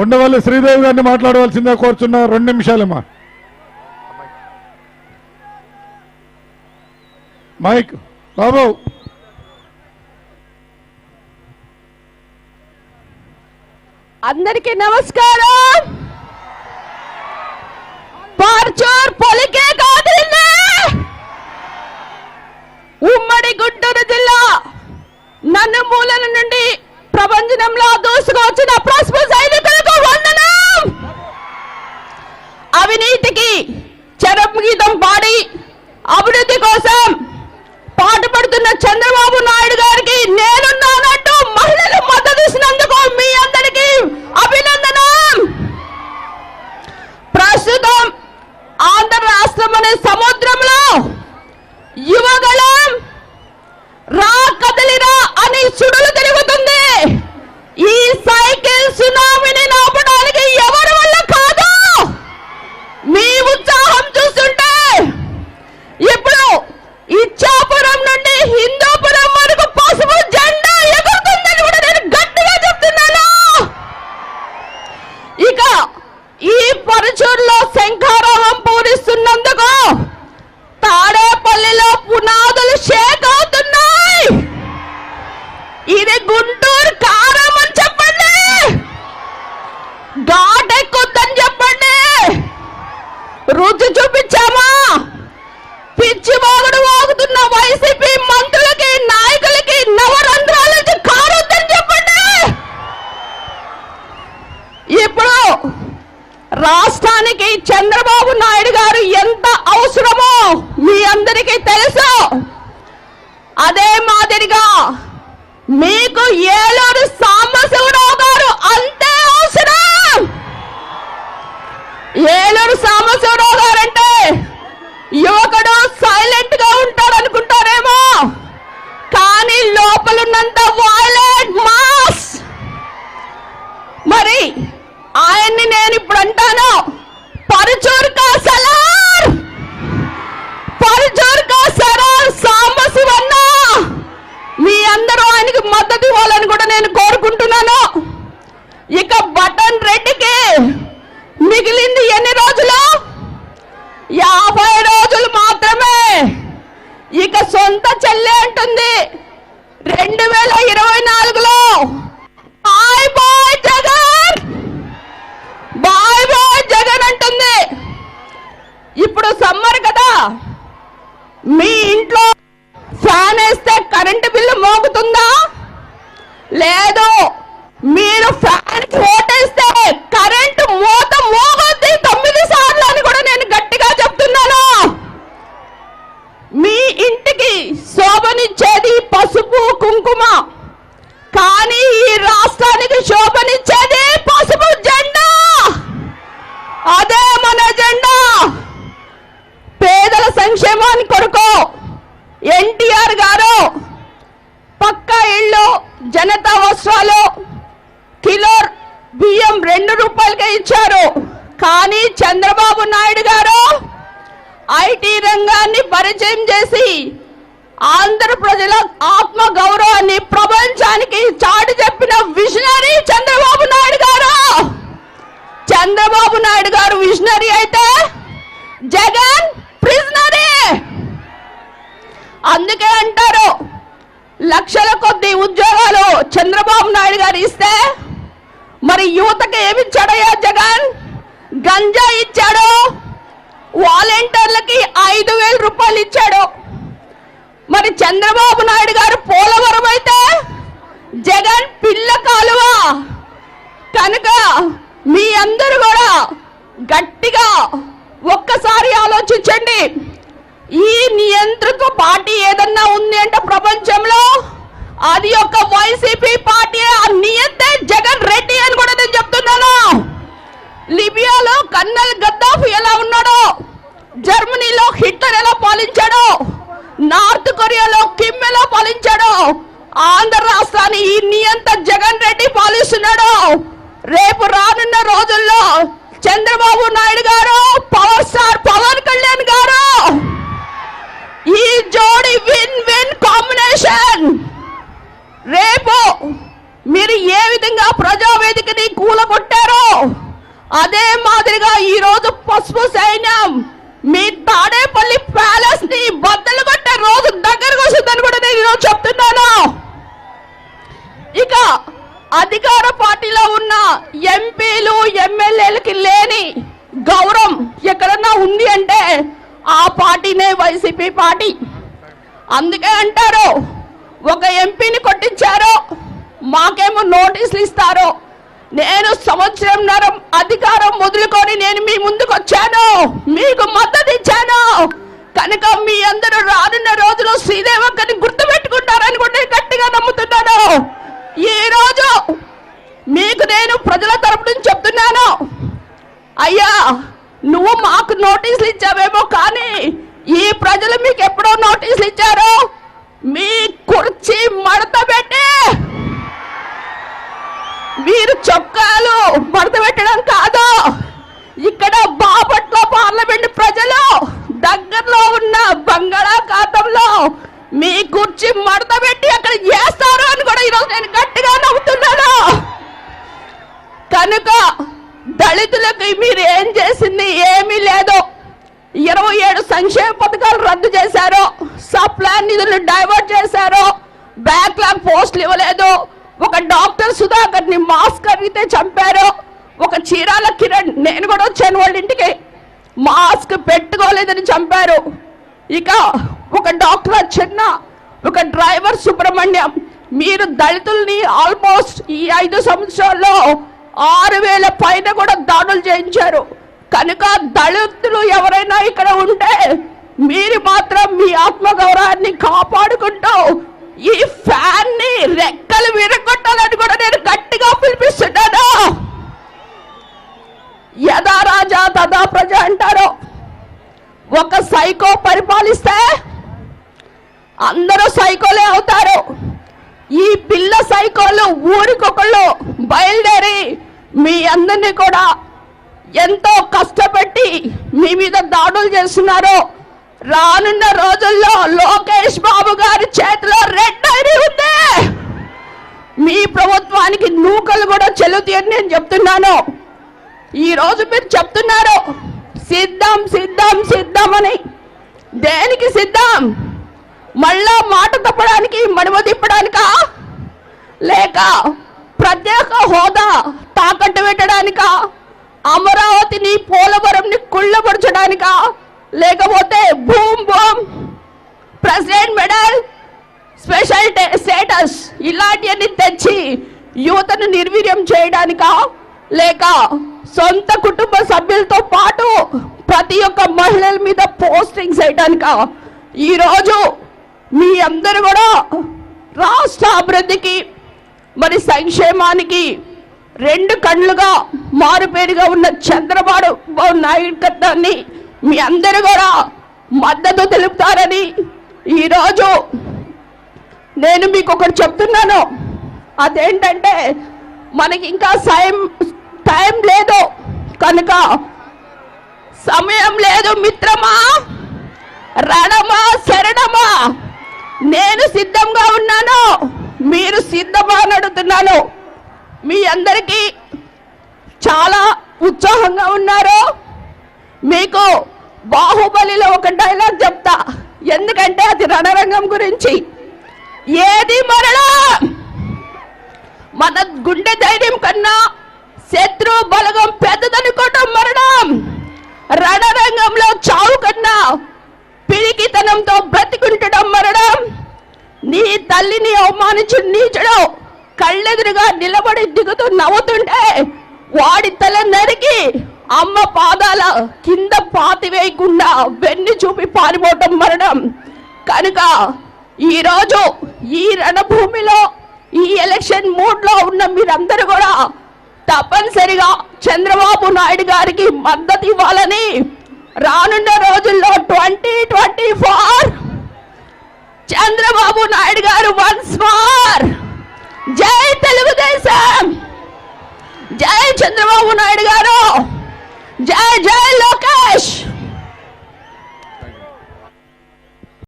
ఉండవల్లి శ్రీదేవి గారిని మాట్లాడవలసిందే కోరుచున్నా రెండు నిమిషాలమ్మా మైక్ బాబు. అందరికీ నమస్కారం. అవినీతికి చరపు పాడి అభివృద్ధి కోసం పాటుపడుతున్న చంద్రబాబు నాయుడు గారికి నేనున్నానంటూ మహిళలు మద్దతు ఇచ్చినందుకు మీ అందరికీ అభినందన ప్రస్తుతం ఆంధ్ర రాష్ట్రం అనే సముద్రంలో రాష్ట్రానికి చంద్రబాబు నాయుడు గారు ఎంత అవసరమో మీ అందరికీ తెలుసు. అదే మాదిరిగా మీకు ఏలూరు సాంబశివరావు గారు అంతే అవసరం. ఏలూరు సాంబశివరావు గారంటే యువకుడు మీరందరూ ఆయనకి మద్దతు ఇవ్వాలని కూడా నేను కోరుకుంటున్నాను. ఇక బటన్ రెడ్డికి మిగిలింది ఎన్ని రోజులు? యాభై రోజులు మాత్రమే. ఇక సొంత చెల్లె అంటుంది. రెండు వేల ఇరవై నాలుగులో bye Jagan bye bye Jagan అంటుంది ఇప్పుడు సమ్మర్ కదా మీ ఇంట్లో ఫ్యాన్ వేస్తే కరెంటు బిల్లు మోగుతుందా లేదు మీరు ఫ్యాన్ ఓటేస్తే కరెంటు మోత మోగొద్ది తొమ్మిది సార్లు అని కూడా నేను గట్టిగా చెప్తున్నాను మీ ఇంటికి శోభనిచ్చేది పసుపు కుంకుమ కానీ ఈ రాష్ట్రానికి శోభనిచ్చేది పసుపు జెండా అదే మన జెండా సంక్షేమాని సంక్షేమాన్ని కొరకు ఎన్టీఆర్ గారు పక్కా ఇళ్ళు జనతా వస్త్రాలు కిలో బియ్యం రెండు రూపాయలకే ఇచ్చారు. కానీ చంద్రబాబు నాయుడు గారు ఐటీ రంగాన్ని పరిచయం చేసి ఆంధ్ర ప్రజల ఆత్మ గౌరవాన్ని ప్రపంచానికి చాటి చెప్పిన విజనరీ చంద్రబాబు నాయుడు గారు. చంద్రబాబు నాయుడు గారు విజనరీ అయితే జగన్ అందుకే అంటారు లక్షల కొద్ది ఉద్యోగాలు చంద్రబాబు నాయుడు గారు ఇస్తే మరి యువతకి ఏమిచ్చాడయ్యా జగన్? గంజా ఇచ్చాడు వాలంటీర్లకి ఐదు వేల రూపాయలు ఇచ్చాడు. మరి చంద్రబాబు నాయుడు గారు పోలవరం అయితే జగన్ పిల్ల కాలువ. కనుక మీ అందరూ కూడా గట్టిగా ఒక్కసారి ఆలోచించండి. ఈ నియంత్రక పార్టీ ఏదన్నా ఉంది అంటే ప్రపంచంలో? అది ఒక వైసీపీ పార్టీ ఆ నియంతే జగన్ రెడ్డి అని కూడా నేను చెప్తున్నాను. లిబియాలో కన్నల్ గద్దాఫ్ ఎలా ఉన్నాడో జర్మనీలో హిట్లర్ ఎలా పాలించాడో నార్త్ కొరియాలో కిమ్ ఎలా పాలించాడో ఆంధ్ర రాష్ట్రాన్ని ఈ నియంత జగన్ రెడ్డి పాలిస్తున్నాడు రేపు రానున్న రోజుల్లో చంద్రబాబు నాయుడు గారు పవర్ స్టార్ పవన్ కళ్యాణ్ గారు ఈ జోడి విన్ విన్ కాంబినేషన్ రేపు మీరు ఏ విధంగా ప్రజావేదికని కూలగొట్టారో అదే మాదిరిగా ఈ రోజు పసుపు సైన్యం మీ తాడేపల్లి ప్యాలెస్ని బద్దలు కొట్టే రోజు దగ్గరకు వస్తుందని కూడా నేను ఈరోజు చెప్తున్నాను. ఇక అధికార పార్టీలో ఉన్న ఎంపీలు ఎమ్మెల్యేలకి లేని గౌరవం ఎక్కడన్నా ఉంది అంటే ఆ పార్టీనే వైసీపీ పార్టీ. అందుకే అంటారు ఒక ఎంపీని కొట్టించారు మాకేమో నోటీసులు ఇస్తారో. నేను సంవత్సరంన్నర అధికారం వదులుకొని నేను మీ ముందుకు వచ్చాను మీకు మద్దతు ఇచ్చాను. కనుక మీ అందరూ రానున్న రోజులు శ్రీదేవక్కని గుర్తు పెట్టుకుంటారని కూడా గట్టిగా నమ్ముతున్నాను. ఈ రోజు మీకు నేను ప్రజల తరపు నుంచి చెప్తున్నాను. అయ్యా నువ్వు మాకు నోటీసులు ఇచ్చావేమో కానీ ఈ ప్రజలు మీకు ఎప్పుడో నోటీసులు ఇచ్చారు. మీ కుర్చీ మడత పెట్టి మీరు చొక్కాలు మడత పెట్టడం కాదు. ఇక్కడ బాపట్ల పార్లమెంట్ ప్రజలు దగ్గరలో ఉన్న బంగాళాఖాతంలో మీ కుర్చీ మడత పెట్టి అక్కడ చేస్తారు అని కూడా ఈరోజు నేను గట్టిగా నవ్వుతున్నాను. కనుక దళితులకు మీరు ఏం చేసింది ఏమీ లేదు. ఇరవై ఏడు సంక్షేమ పథకాలు రద్దు చేశారు. సప్లాన్ నిధులు డైవర్ట్ చేశారు. బ్యాక్లాగ్ పోస్టులు ఇవ్వలేదు. ఒక డాక్టర్ సుధాకర్ని మాస్క్ అడిగితే చంపారు. ఒక చీరాల కిరణ్ నేను కూడా వచ్చాను వాళ్ళ ఇంటికి. మాస్క్ పెట్టుకోలేదని చంపారు. ఇక ఒక డాక్టర్ చిన్న ఒక డ్రైవర్ సుబ్రహ్మణ్యం మీరు దళితుల్ని ఆల్మోస్ట్ ఈ ఐదు సంవత్సరాల్లో ఆరు వేల పైన కూడా దాడులు చేయించారు. కనుక దళితులు ఎవరైనా ఇక్కడ ఉంటే మీరు మాత్రం మీ ఆత్మగౌరవాన్ని కాపాడుకుంటూ ఈ ఫ్యాన్ని రెక్కలు విరగొట్టాలని కూడా నేను గట్టిగా పిలిపిస్తున్నాను. యథా రాజా తదా ప్రజ అంటారు. ఒక సైకో పరిపాలిస్తే అందరూ సైకోలే అవుతారు. ఈ పిల్ల సైకోలు ఊరికొకళ్ళు బయలుదేరి మీ అందరినీ కూడా ఎంతో కష్టపెట్టి మీ మీద దాడులు చేస్తున్నారు రానున్న రోజుల్లో లోకేష్ బాబు గారి చేతిలో రెడ్ ఐడి ఉంది. మీ ప్రభుత్వానికి నూకలు కూడా చెల్లుతాయని నేను చెప్తున్నాను. ఈరోజు మీరు చెప్తున్నారు సిద్ధం సిద్ధం సిద్ధం అని దేనికి సిద్ధం? మళ్ళా మాట తప్పడానికి మనుమ తిప్పడానికా? లేక ప్రత్యేక హోదా తాకట్టు పెట్టడానికా? అమరావతిని పోలవరంని కుళ్ళపరచడానిక లేకపోతే boom boom president medal special status ఇలాంటివన్నీ తెచ్చి యువతను నిర్వీర్యం చేయడానికా? లేక సొంత కుటుంబ సభ్యులతో పాటు ప్రతి ఒక్క మహిళల మీద పోస్టింగ్ చేయడానిక ఈరోజు మీ అందరు కూడా రాష్ట్ర అభివృద్ధికి మరి సంక్షేమానికి రెండు కళ్ళుగా మారుపేరుగా ఉన్న చంద్రబాబు నాయకత్వాన్ని మీ అందరూ కూడా మద్దతు తెలుపుతారని ఈరోజు నేను మీకు ఒకటి చెప్తున్నాను. అదేంటంటే మనకి ఇంకా సాయం టైం లేదు. కనుక సమయం లేదు మిత్రమా రణమా శరణమా నేను సిద్ధంగా ఉన్నాను. మీరు సిద్ధమా నడుతున్నాను. మీ అందరికీ చాలా ఉత్సాహంగా ఉన్నారు. మీకు బాహుబలిలో ఒక డైలాగ్ చెప్తా. ఎందుకంటే అది రణరంగం గురించి. ఏది మరలా? మన గుండె ధైర్యం కన్నా శత్రు బలగం పెద్దదనుకోవటం మరణం రణరంగంలో చావు కన్నా పిరికితనంతో బ్రతికుంటడం మరణం నీ తల్లిని అవమానించి నీచుడు కళ్ళెదురుగా నిలబడి దిగుతూ నవ్వుతుంటే వాడి తల నరికి అమ్మ పాదాల కింద పాతి వేయకుండా వెన్ను చూపి పారిపోవటం మరణం. కనుక ఈరోజు ఈ రణభూమిలో ఈ ఎలక్షన్ మూడ్లో ఉన్న మీరందరూ కూడా తప్పనిసరిగా చంద్రబాబు నాయుడు గారికి మద్దతు ఇవ్వాలని రానున్న రోజుల్లో twenty twenty four Chandrababu Naidu garu once more జై తెలుగుదేశం. జై చంద్రబాబు నాయుడు గారు. జై జై లోకేష్.